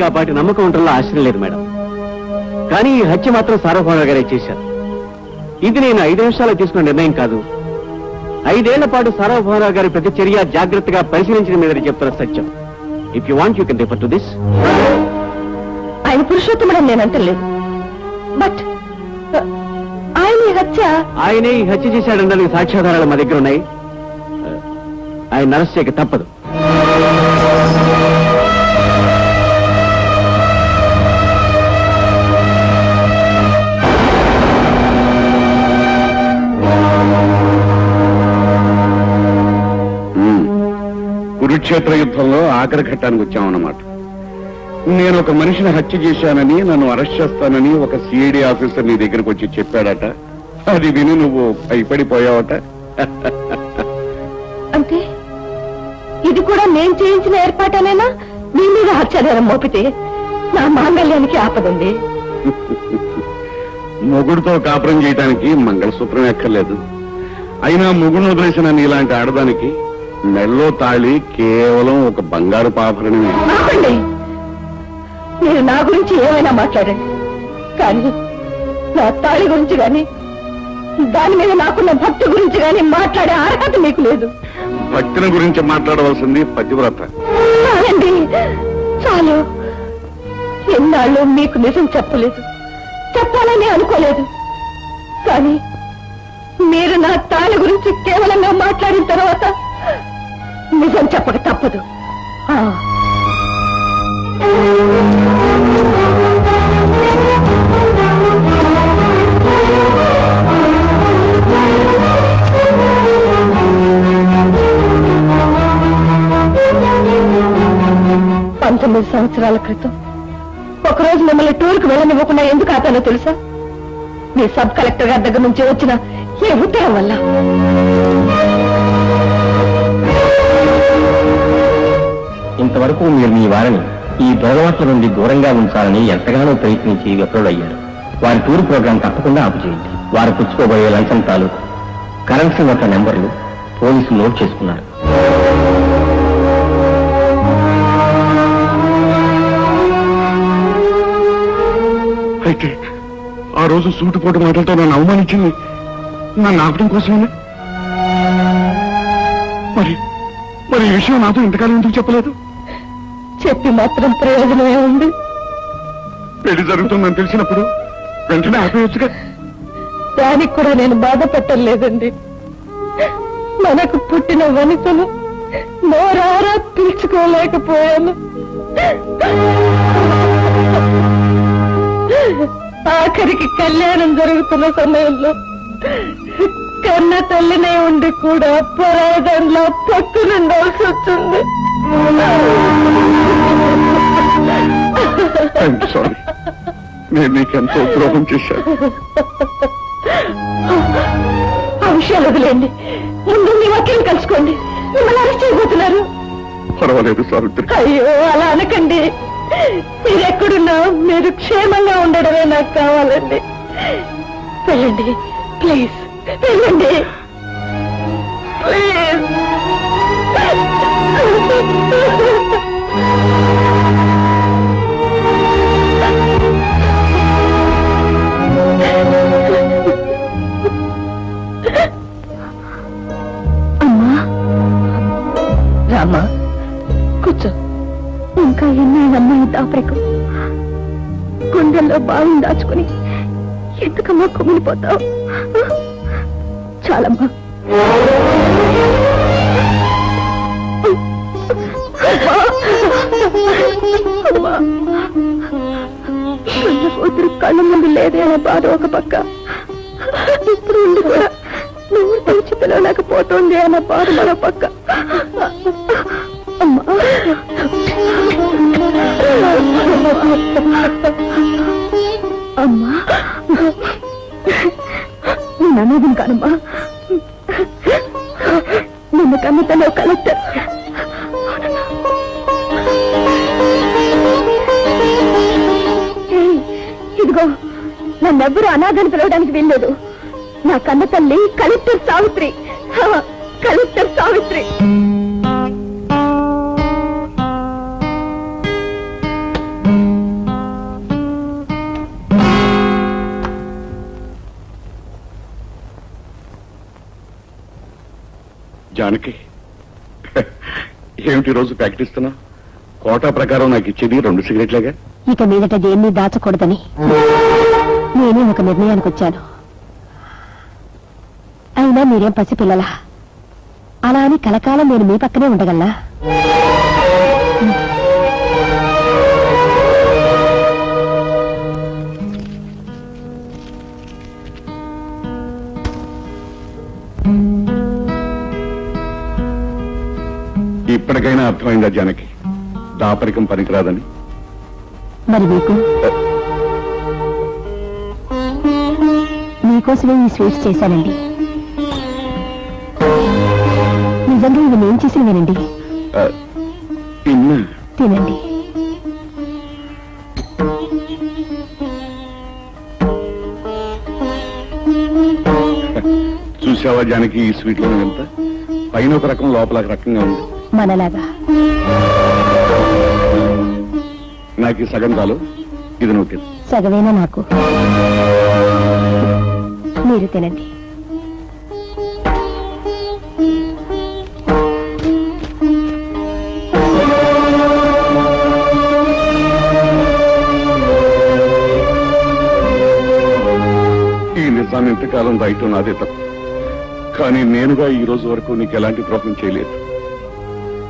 మీకు ఆ పాటి నమ్మకం ఉండడంలో ఆశ్చర్యం లేదు మేడం. కానీ ఈ హత్య మాత్రం సార్వభౌమ గారే చేశారు. ఇది నేను ఐదు నిమిషాలు తీసుకున్న నిర్ణయం కాదు. ఐదేళ్ళ పాటు సార్వభౌమరావు గారి ప్రతి చర్య జాగ్రత్తగా పరిశీలించిన మీద చెప్తున్న సత్యం. If you want you can refer to this ఆయన పురుషోత్తముడని నేను అంటలేదు. బట్ ఆయన ఈ హత్య ఆయనే ఈ హత్య చేశాడనడానికి సాక్ష్యాధారాలు మా దగ్గర ఉన్నాయి. ఆయన అరెస్ట్ చేయక తప్పదు. కురుక్షేత్ర యుద్ధంలో ఆఖరి ఘట్టానికి వచ్చామన్నమాట. నేను ఒక మనిషిని హత్య చేశానని నన్ను అరెస్ట్ చేస్తానని ఒక సిఐడి ఆఫీసర్ నీ దగ్గరకు వచ్చి చెప్పాడట. అది విని నువ్వు భయపడిపోయావట. అంటే ఇది కూడా నేను చేయించిన ఏర్పాటనేనా? మీ మీద హత్యాధారం మోపితే నా మాంగళ్యానికి ఆపదండి. మొగుడుతో కాపురం చేయడానికి మంగళసూత్రం ఎక్కర్లేదు అయినా మొగుడు వదిలేసిన నీలాంటి ఆడదానికి మెళ్ళో తాళి కేవలం ఒక బంగారు పాభరణమే ఆపండి. మీరు నా గురించి ఏమైనా మాట్లాడండి. కానీ నా తాళి గురించి గాని దాని మీద నాకున్న భక్తి గురించి గాని మాట్లాడే అర్హత మీకు లేదు. భక్తిని గురించి మాట్లాడవలసింది పతివ్రత. చాలండి చాలు. ఎన్నాళ్ళు మీకు నిజం చెప్పలేదు. చెప్పాలని అనుకోలేదు. కానీ మీరు నా తాళి గురించి కేవలంగా మాట్లాడిన తర్వాత నిజం చెప్పక తప్పదు. పంతొమ్మిది సంవత్సరాల క్రితం ఒకరోజు మిమ్మల్ని టూర్కి వెళ్ళనివ్వకుండా ఎందుకు ఆపానో తెలుసా? మీ సబ్ కలెక్టర్ గారి దగ్గర నుంచి వచ్చిన ఏ ఉత్తరం వల్ల. ఇంతవరకు మీరు మీ వారిని ఈ దొంగవాట్ల నుండి దూరంగా ఉంచాలని ఎంతగానో ప్రయత్నించి విఫలుడయ్యారు వారి టూర్ ప్రోగ్రాం తప్పకుండా ఆపుచేయండి వారు పుచ్చుకోబోయే లంచం తాలూకు. కరెన్సీ ఒక నెంబర్లు పోలీసులు నోట్ చేసుకున్నారు. అయితే ఆ రోజు సూటుపోటు మాటలతో నన్ను అవమానించింది నన్ను ఆపడం కోసమే మరి మరి ఈ విషయం నాతో ఇంతకాలం ఎందుకు చెప్పలేదు? చెప్పి మాత్రం ప్రయోజనమే ఉంది. పెళ్ళి జరుగుతుందని తెలిసినప్పుడు వెంటనే ఆపేయచ్చుగా. దానికి కూడా నేను బాధ పెట్టలేదండి మనకు పుట్టిన వనితను నోరారా పిలుచుకోలేకపోయాను. ఆఖరికి కళ్యాణం జరుగుతున్న సమయంలో కన్న తల్లినే ఉండి కూడా పరాదంలో పక్కు నిండాల్సి వచ్చింది సారీ నేను నీకెంతో ద్రోహం చేశాను ఆ విషయాలు వదిలేండి ముందు మీ వకీలు కలుసుకోండి. మిమ్మల్ని అరెస్ట్ చేయబోతున్నారు. పర్వాలేదు సావిత్రి అయ్యో అలా అనకండి. మీరెక్కడున్నా మీరు క్షేమంగా ఉండడమే నాకు కావాలండి. వెళ్ళండి ప్లీజ్ వెళ్ళండి. ప్లీజ్. అమ్మా కూర్చో ఇంకా ఎన్నైనమ్మా ఈ దాపరికం గుండెల్లో బావి దాచుకుని ఎందుకమ్మా కుమిలిపోతావు చాలమ్మా కూతురు కళ్ళ ముందు లేదే అనే బాధ ఒక పక్క ఇప్పుడు ఉండి కూడా నువ్వు తెచ్చి పిలవలేకపోతుంది అన్న బాధ మన పక్క. అమ్మా. అమ్మా. నేను అనేది కానమ్మా నిన్న కమితలో కలెక్టర్. ఇదిగో నన్నెవ్వరూ అనాథని పిలవడానికి వీల్లేదు. నా కన్న తల్లి కలెక్టర్ సావిత్రి. కలెక్టర్ సావిత్రి. జానకి ఏమిటి రోజు ప్రకటిస్తున్నా కోటా ప్రకారం నాకు ఇచ్చేది రెండు సిగరెట్లేగా? ఇక మీదట దేన్ని దాచకూడదని. నేనే ఒక నిర్ణయానికి వచ్చాను. అయినా మీరేం పసిపిల్లలా? అలా అని కలకాలం నేను మీ పక్కనే ఉండగలనా? ఇప్పటికైనా అర్థమైందా జానకి? దాపరికం పనికిరాదని. మరి మీకు? మీకోసమే ఈ స్వీట్స్ చేశానండి. నిజంగా ఇవి నేను చేసినవేనండి? తినండి. చూసావా జానకి ఈ స్వీట్లో ఎంత? పైన ఒక రకం లోపల రకంగా ఉంది. మనలాగా. నాకు సగం చాలు. ఇది నువ్వు తిను. సగవేనా నాకు? మీరు తినండి. ఈ నిజాన్ని ఇంతకాలం రాయటం నాదే తప్పు. కానీ నేనుగా ఈ రోజు వరకు నీకు ఎలాంటి ద్రోహం చేయలేదు.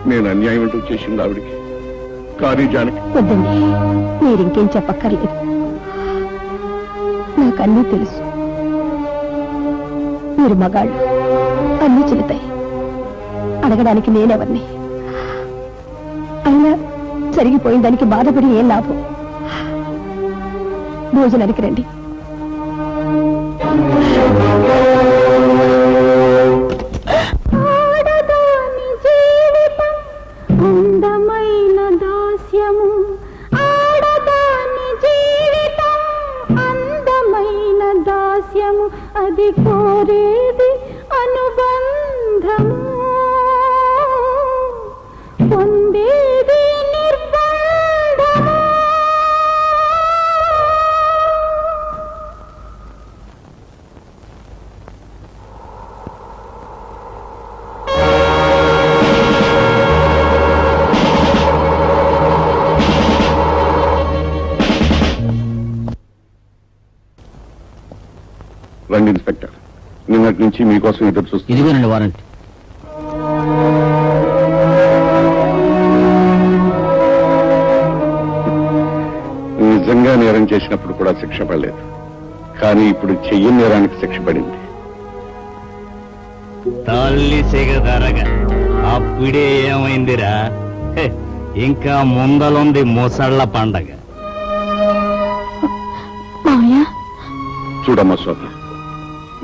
నేను అన్యాయం అంటూ చేసింది ఆవిడికి? కానీ జానకి వద్దండి. మీరింకేం చెప్పక్కర్లేదు. నాకన్నీ తెలుసు. మీరు మగాళ్ళు అన్నీ చెల్లుతాయి అడగడానికి నేనెవరిని? అయినా జరిగిపోయిన దానికి బాధపడి ఏం లాభం? భోజనానికి రండి. दिखा నుంచి మీకోసం ఎదురు చూస్తుంది ఇదిగోనండి వారంట్ నిజంగా నేరం చేసినప్పుడు కూడా శిక్ష పడలేదు. కానీ ఇప్పుడు చెయ్యని నేరానికి శిక్ష పడింది. తల్లి సిగదరగ అప్పుడే ఏమైందిరా? ఇంకా ముందలుంది ముసళ్ళ పండగ. మావయ్య చూడమ్మా శోభ.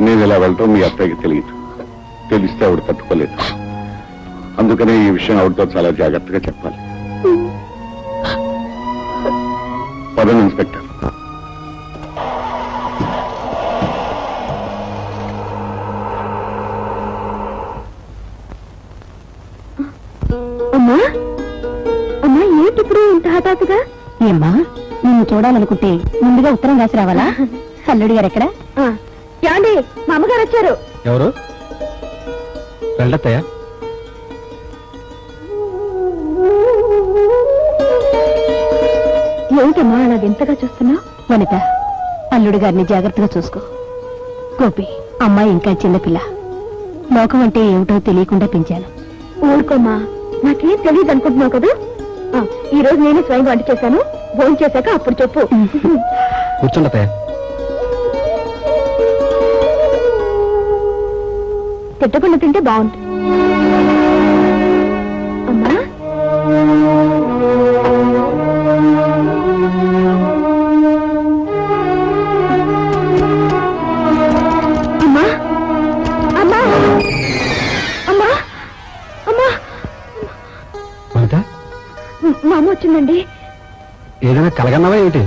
నేను ఇలా వెళ్ళటం మీ అత్తయ్యకి తెలియదు. తెలిస్తే ఆవిడ తట్టుకోలేదు. అందుకనే ఈ విషయం ఆవిడతో చాలా జాగ్రత్తగా చెప్పాలి. పదండి ఇన్స్పెక్టర్. అమ్మా అమ్మా ఏంటి ఇప్పుడు ఇంత హఠాత్తుగా? ఏమ్మా నిన్ను చూడాలనుకుంటే ముందుగా ఉత్తరం రాసి రావాలా? అల్లుడి గారు ఎక్కడ? వచ్చారు. ఎవరు? వెళ్ళత్తయ్యా. ఏమిటమ్మా అలా వింతగా చూస్తున్నావు వనిత అల్లుడి గారిని జాగ్రత్తగా చూసుకో. గోపి అమ్మాయి ఇంకా చిన్నపిల్ల లోకం అంటే ఏమిటో తెలియకుండా పెంచాను. ఊరుకోమ్మా నాకేం తెలియదు అనుకుంటున్నావు కదా? ఆ, ఈ రోజు నేనే స్వయం వంట చేశాను. భోజనం చేశాక అప్పుడు చెప్పు. కూర్చోండత్తయ్య తిట్టకుండా తింటే బాగుంటుంది. అమ్మా? అమ్మా? అమ్మా? అమ్మా? అమ్మా? వనిత? మా అమ్మ వచ్చిందండి. ఏదైనా కలగన్నావా ఏమిటి?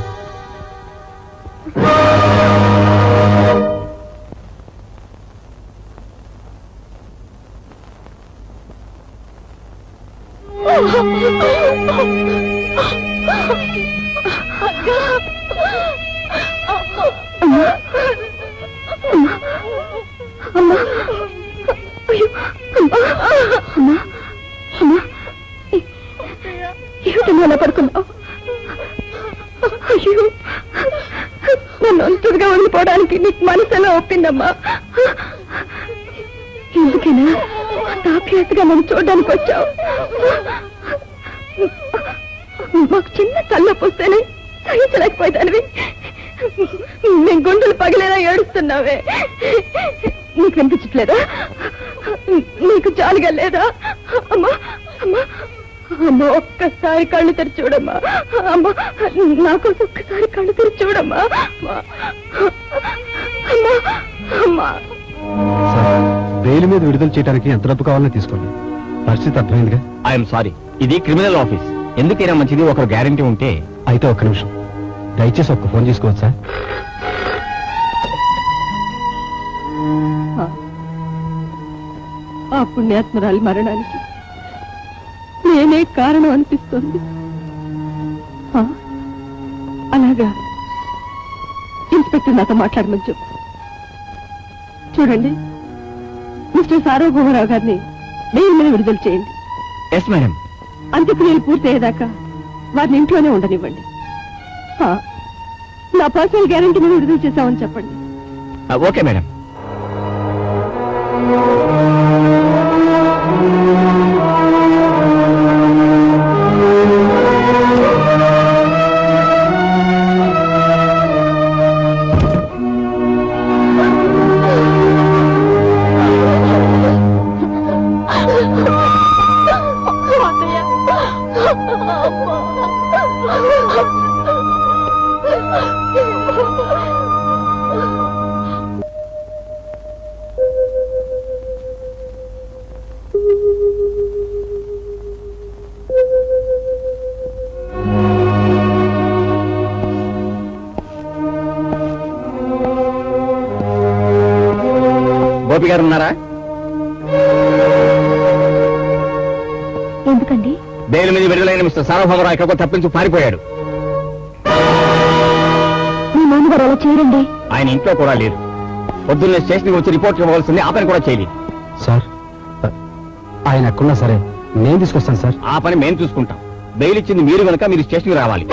ఏమిటమ్మా అలా పడుకున్నావు అయ్యో నన్ను ఒంటరిగా ఉండిపోవడానికి నీకు మనసులో ఒప్పిందమ్మా ఎందుకైనా తాపియట్టుగా నన్ను చూడడానికి వచ్చావు మాకు చిన్న తలనొప్పి వస్తేనే సహించలేకపోయేదానివి. నేను గుండెలు పగిలేలా ఏడుస్తున్నావే. నీకు వినిపించట్లేదా? నీకు జాలిగా లేదా? అమ్మా అమ్మా అమ్మ ఒక్కసారి కళ్ళు తెరిచి చూడమ్మా. అమ్మ నాకు ఒక్కసారి కళ్ళు తెరిచి చూడమ్మా. అమ్మా అమ్మా బెయిల్ మీద విడుదల చేయడానికి ఎంత డబ్బు కావాలని తీసుకోండి. పరిస్థితి అర్థమైందిగా? I'm sorry. ఇది క్రిమినల్ ఆఫీస్. ఎందుకైనా మంచిది? ఒక గ్యారంటీ ఉంటే అయితే ఒక్క నిమిషం. దయచేసి ఒక్క ఫోన్ చేసుకోవచ్చు? సార్ ఆ పుణ్యాత్మరాలి మరణానికి నేనే కారణం అనిపిస్తుంది. అలాగా ఇన్స్పెక్టర్ నాతో మాట్లాడమని చెప్పు. చూడండి మిస్టర్ సార్వభౌమరావు గారిని బెయిల్ మీద విడుదల చేయండి. ఎస్ మేడం అంత్యక్రియలు పూర్తయ్యేదాకా వారిని ఇంట్లోనే ఉండనివ్వండి. నా పర్సనల్ గ్యారంటీ మీద విడుదల చేశామని చెప్పండి. Okay madam. గోపి గారు ఉన్నారా? ఎందుకండి? బెయిల్ మీద విడుదలైన మిస్టర్ సార్వభౌమరావు ఎక్కడికో తప్పించి పారిపోయాడు. మీ నాన్నగారు అలా చేయరండి. ఆయన ఇంట్లో కూడా లేరు. పొద్దున్నే స్టేషన్కి వచ్చి రిపోర్ట్ ఇవ్వాల్సింది ఆ పని కూడా చేయలేదు. సార్ ఆయన ఎక్కడున్నా సరే నేను తీసుకొస్తాను సార్. ఆ పని మేము చూసుకుంటాం. బెయిల్ ఇచ్చింది మీరు కనుక మీరు స్టేషన్కి రావాలి.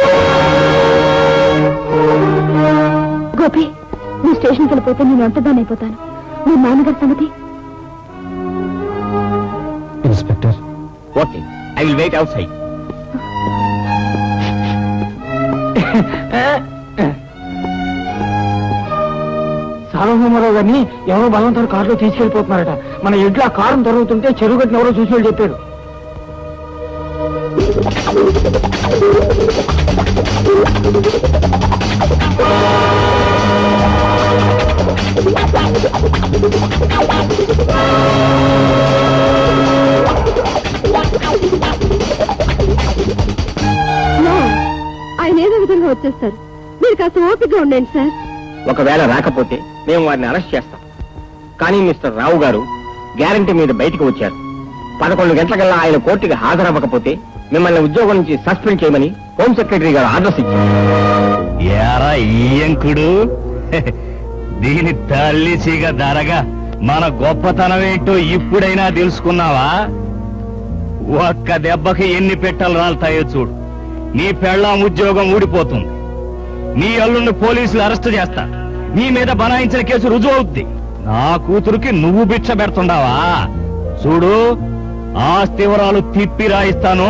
గోపి నువ్వు స్టేషన్కి వెళ్ళిపోతే నేను ఒంటరిదాన్ని అయిపోతాను మీ నాన్నగారి సంగతి? Inspector. Okay I will wait outside Sarvabhaumarao గారిని ఎవరో బలవంతం కారులో తీసుకెళ్ళిపోతున్నారట మన ఇంట్లో ఆ కారు దొరుకుతుంటే చెరువు గట్టిన ఎవరో చూసి వాళ్ళు చెప్పారు. ఆయన ఏదో విధంగా వచ్చేస్తారు. మీరు కాస్త ఓపికగా ఉండండి సార్. ఒకవేళ రాకపోతే మేము వారిని అరెస్ట్ చేస్తాం. కానీ మిస్టర్ రావు గారు గ్యారంటీ మీద బయటికి వచ్చారు. పదకొండు గంటలకల్లా ఆయన కోర్టుకి హాజరవ్వకపోతే మిమ్మల్ని ఉద్యోగం నుంచి సస్పెండ్ చేయమని హోమ్ సెక్రటరీ గారు ఆర్డర్స్ ఇచ్చారు ఏరా ఈయంకుడు. దీని తల్లి చీగ ధరగా మన గొప్పతనం ఏంటో ఇప్పుడైనా తెలుసుకున్నావా? ఒక్క దెబ్బకి ఎన్ని పెట్టలు రాలుతాయో చూడు. నీ పెళ్ళాం ఉద్యోగం ఊడిపోతుంది. నీ అల్లుడిని పోలీసులు అరెస్టు చేస్తా. నీ మీద బనాయించిన కేసు రుజువు అవుద్ది నా కూతురుకి నువ్వు భిక్ష పెడుతుండావా? చూడు ఆస్తి వివరాలు తిప్పి రాయిస్తాను.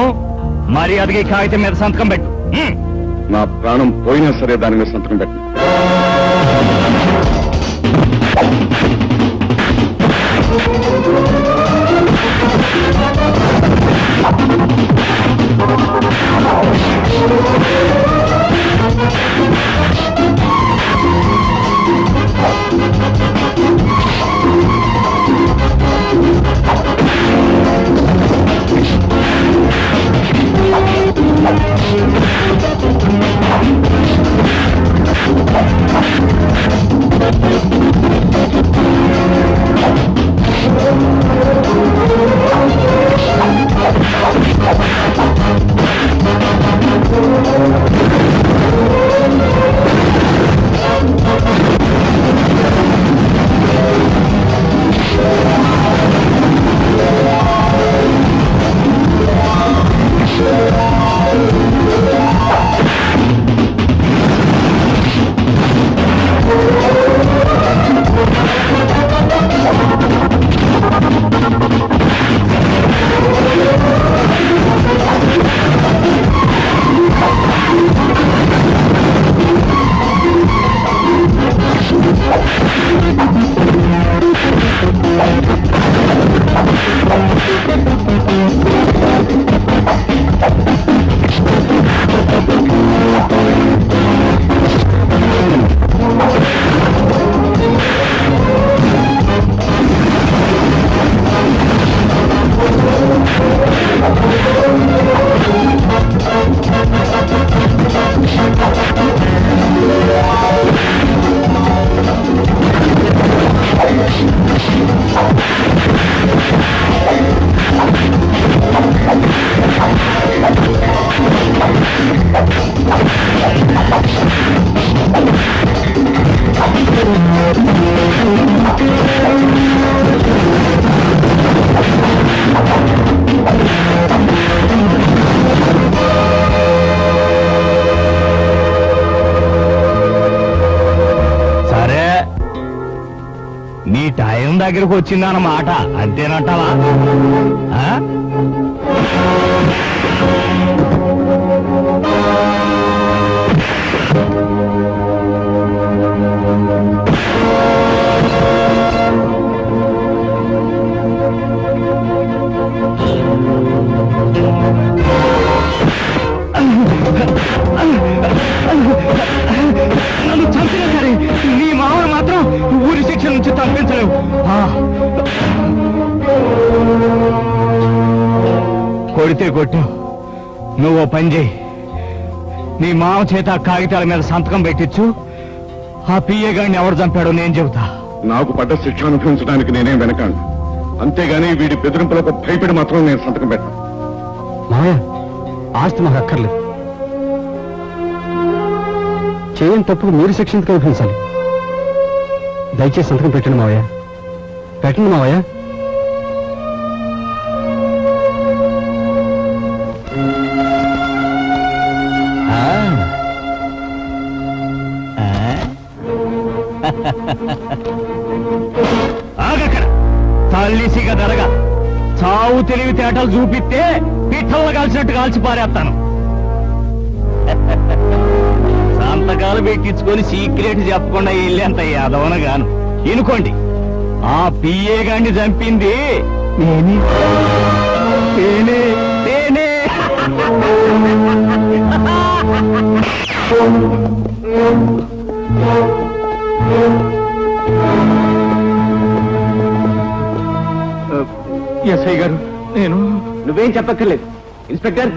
మరి అదిగి కాగితం మీద సంతకం పెట్టు. నా ప్రాణం పోయినా సరే దాని మీద సంతకం పెట్టు. దగ్గరకు వచ్చిందన్నమాట. అంతేనంటావా? నన్ను చంపిన సరే శిక్ష నుంచి తప్పించలేవు. కొడితే కొట్టు. నువ్వు పని చేయి. నీ మామ చేత ఆ కాగితాల మీద సంతకం పెట్టించు ఆ పిఏ గారిని ఎవరు చంపాడో నేను చెబుతా. నాకు పడ్డ శిక్ష అనుభవించడానికి నేనేం వెనకాను అంతేగాని వీడి బెదిరింపులకు భయపడి మాత్రం నేను సంతకం పెట్టను. మావయ్య ఆస్తి మాకు అక్కర్లేదు. చేయని తప్పుకు మీరు శిక్ష ఎందుకు అనుభవించాలి? దయచేసి సంతకం పెట్టండి మావయ్య. పెట్టండి మావయ్య. ఆ. ఆగక్కడ. తల్లిసిగా దరగ. చావు తెలివితేటలు చూపిస్తే పిట్టలు కాల్చినట్టు కాల్చి పారేస్తాను. సంతకాలు పెట్టించుకొని సీక్రెట్ చెప్పకుండా వెళ్ళేంత యాదవన గాను ఇనుకోండి. ఆ పిఏ గాండి చంపింది నేనే నేనే నేనే ఎస్ఐ గారు నేను నువ్వేం చెప్పక్కర్లేదు. ఇన్స్పెక్టర్?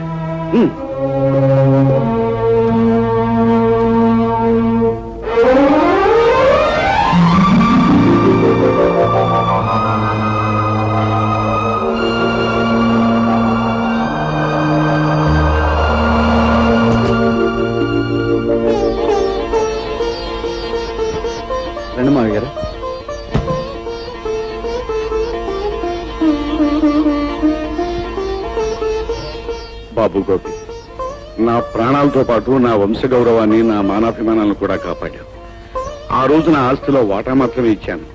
ప్రాణాలతో పాటు నా వంశ గౌరవాన్ని నా మానాభిమానాలను కూడా కాపాడాను. ఆ రోజు నా ఆస్తిలో వాటా మాత్రమే ఇచ్చాను.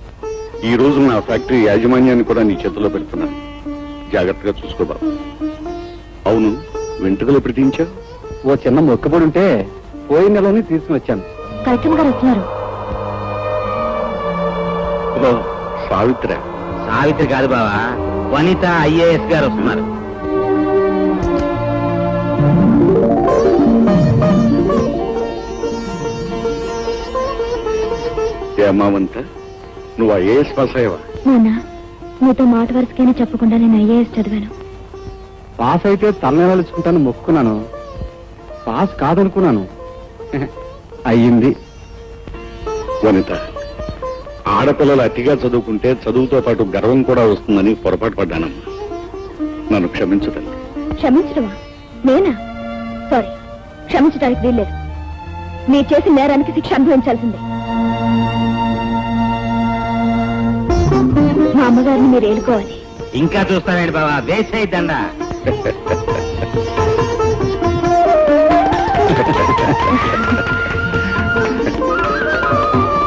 ఈ రోజు నా ఫ్యాక్టరీ యాజమాన్యాన్ని కూడా నీ చేతిలో పెడుతున్నాను. జాగ్రత్తగా చూసుకో బాబు. అవును వెంట్రుకలు ఎప్పుడు తీయించావు? ఓ చిన్న మొక్కబడి ఉంటే పోయిన నెలని తీసుకుని వచ్చాను. కలెక్టర్ గారు సావిత్ర. సావిత్రి కాదు బావా వనిత ఐఏఎస్ గారు వస్తున్నారు. ఏమావంత నువ్వు ఐఏఎస్ పాస్ అయ్యావా? నాన్న మీతో మాట వరుసకైనా చెప్పకుండా నేను ఐఏఎస్ చదివాను. పాస్ అయితే తలనెలచుకుంటాను మొక్కున్నాను పాస్ కాదనుకున్నాను. అయ్యింది. వనిత ఆడపిల్లలు అతిగా చదువుకుంటే చదువుతో పాటు గర్వం కూడా వస్తుందని పొరపాటు పడ్డానమ్మా. నన్ను క్షమించదండి క్షమించడమా? నేనా? సారీ క్షమించడానికి వీల్లేదు. మీరు చేసిన నేరానికి శిక్ష అనుభవించాల్సిందే. మా అమ్మగారిని మీరు ఏలుకోవాలి. ఇంకా చూస్తానండి బావా వేసే దండ.